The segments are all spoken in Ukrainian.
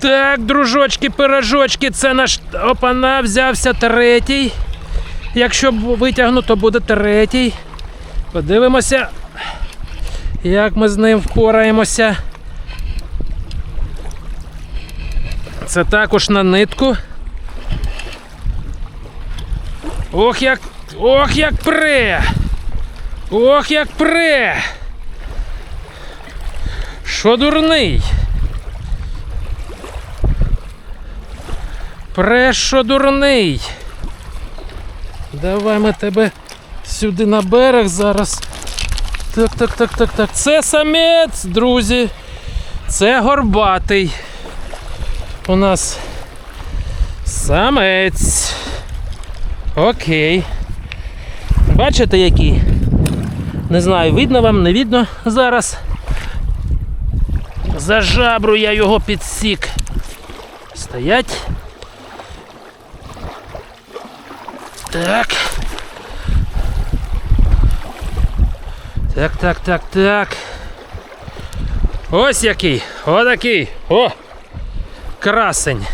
Так, дружочки, пирожочки, це наш опана взявся третій. Якщо витягну, то буде третій. Подивимося, як ми з ним впораємося. Це також на нитку. Ох, як. Ох, як пре! Ох, як пре! Що дурний? Пре, що дурний? Давай ми тебе сюди на берег зараз. Так, так, так, так, так. Це самець, друзі. Це горбатий. У нас самець. Окей. Бачите, який? Не знаю, видно вам, не видно зараз. За жабру я його підсік. Стоять. Так. Так, так, так, так. Ось який. Отакий. О! Красень.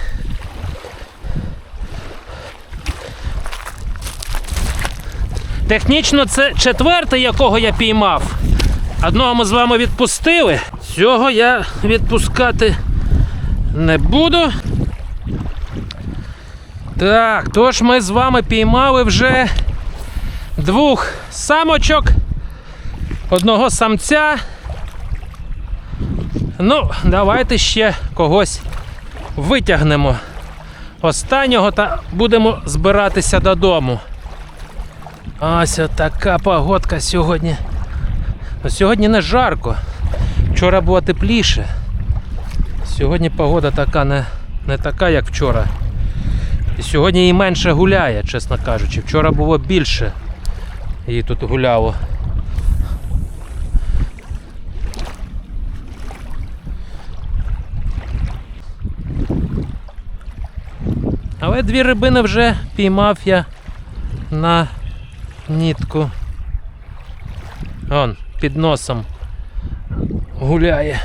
Технічно це четвертий, якого я піймав. Одного ми з вами відпустили. Цього я відпускати не буду. Так, тож ми з вами піймали вже двох самочок, одного самця. Ну, давайте ще когось витягнемо. Останнього та будемо збиратися додому. Ось така погодка сьогодні. Ну, Сьогодні не жарко. Вчора було тепліше. Сьогодні погода така не, не така, як вчора. І сьогодні її менше гуляє, чесно кажучи. Вчора було більше її тут гуляло. Але дві рибини вже піймав я на нітку. Он під носом гуляє.